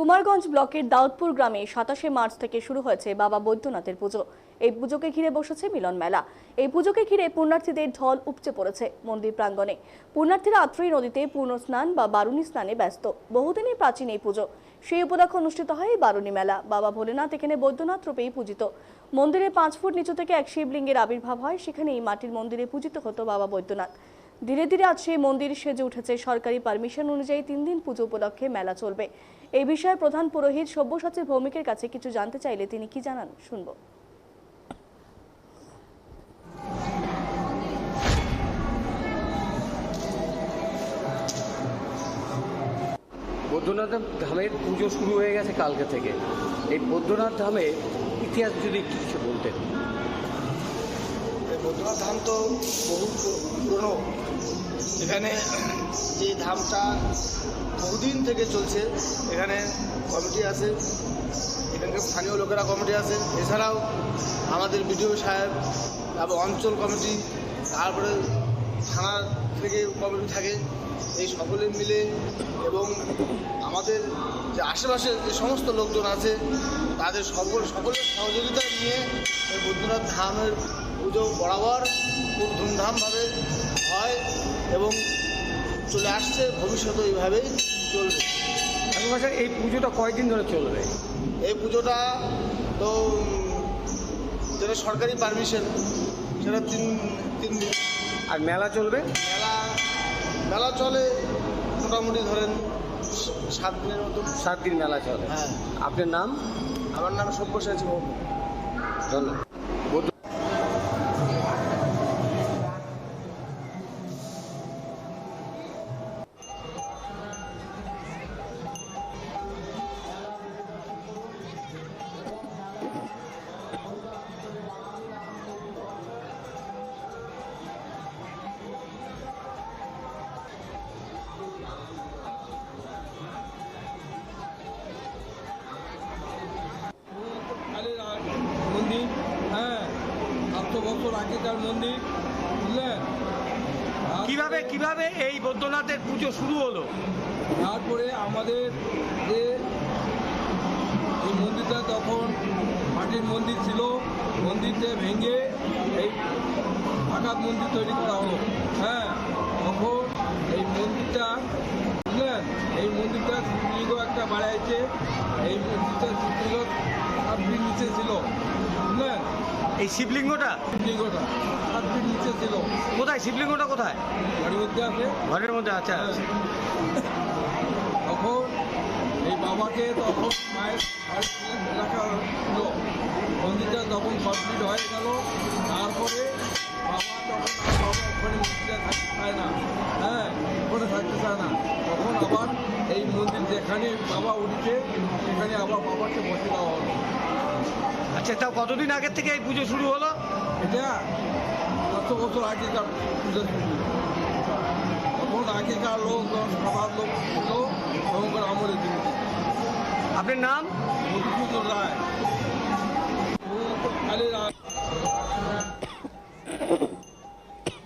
কুমারগঞ্জ ব্লকের দাউদপুর গ্রামে সাতাশে মার্চ থেকে শুরু হয়েছে বাবা বৈদ্যনাথের পুজো। এই পুজোকে ঘিরে বসেছে মিলন মেলা। এই পুজোকে ঘিরে পুণ্যার্থীদের ঢল উপচে পড়েছে মন্দির প্রাঙ্গণে। পুণ্যার্থীরা আত্রী নদীতে পূর্ণ স্নান বা বারুণী স্নানে ব্যস্ত। বহুদিনের প্রাচীন এই পুজো। সেই উপলক্ষে অনুষ্ঠিত হয় এই বারুণী মেলা। বাবা ভোলেনাথ এখানে বৈদ্যনাথ রূপেই পূজিত। মন্দিরে পাঁচ ফুট নিচু থেকে এক শিবলিঙ্গের আবির্ভাব হয়। সেখানে এই মাটির মন্দিরে পূজিত হতো বাবা বৈদ্যনাথ। ধীরে ধীরে আজ সেই মন্দির সেজে উঠেছে। সরকারি পারমিশন অনুযায়ী তিন দিন পুজো উপলক্ষে মেলা চলবে। এই বিষয়ে প্রধান পুরোহিত সব্যসাচী ভৌমিকের কাছে কিছু জানতে চাইলে তিনি কি জানান শুনব। বৈদ্যনাথ ধামের পুজো শুরু হয়ে গেছে কালকে থেকে। এই বৈদ্যনাথ ধামের ইতিহাস যদি কিছু বলতেন। এই বৈদ্যনাথ ধাম তো বহু পুরনো। এখানে যে ধামটা বহুদিন থেকে চলছে, এখানে কমিটি আছে, এখানকার স্থানীয় লোকেরা কমিটি আছে। এছাড়াও আমাদের বিডিও সাহেব, তারপর অঞ্চল কমিটি, তারপরে থানার থেকে কমিটি থাকে। এই সকলে মিলে এবং আমাদের যে আশেপাশে যে সমস্ত লোকজন আছে, তাদের সকল, সকলের সহযোগিতা নিয়ে এই বৈদ্যনাথ ধামের পুজো বরাবর খুব ধুমধামভাবে হয় এবং চলে আসছে ভবিষ্যতে এইভাবেই চলবে। আশেপাশে এই পুজোটা কয়দিন ধরে চলবে? এই পুজোটা তো যেটা সরকারি পারমিশন সেটা তিন তিন দিন। আর মেলা চলবে? মেলা মেলা চলে মোটামুটি ধরেন সাত দিনের মতো সাত দিন মেলা চলে। হ্যাঁ। আপনার নাম? আমার নাম সব্যসাচী ভৌম ধন্যবাদ। সাতশো মন্দির বুঝলেন কীভাবে কীভাবে এই বৈদ্যনাথের পুজো শুরু হলো? তারপরে আমাদের যে এই মন্দিরটা তখন মাটির মন্দির ছিল মন্দিরটা ভেঙে এই ফাঁকা মন্দির তৈরি করা হলো। হ্যাঁ তখন এই মন্দিরটা বুঝলেন এই মন্দিরটা শিবলিঙ্গ একটা বাড়াইছে এই মন্দিরটা শিবলিঙ্গ নিচে ছিল বুঝলেন এই শিবলিঙ্গটা? শিবলিঙ্গটা। সাত ফিট নিচে ছিল। কোথায়? শিবলিঙ্গটা কোথায়? বাড়ির মধ্যে আছে। ঘরের মধ্যে আছে তখন এই বাবাকে তখন মায়ের রাখা ছিল মন্দিরটা তখন কমপ্লিট হয়ে গেল। তারপরে বাবা তখন আর বাবা ওখানে মন্দিরে থাকতে চায় না। হ্যাঁ ওখানে থাকতে চায় না। তখন আবার এই মন্দির যেখানে বাবা উঠেছে সেখানে আবার বাবাকে বসে দেওয়া হলো। আচ্ছা তাও কতদিন আগের থেকে এই পুজো শুরু হলো? এটা কত বছর আগেকার পুজো শুরু? তখন আগেকার লোক সবার লোক ছিল তখনকার আমলের দিন আপনার নাম? মধুসূদন রায় রায়।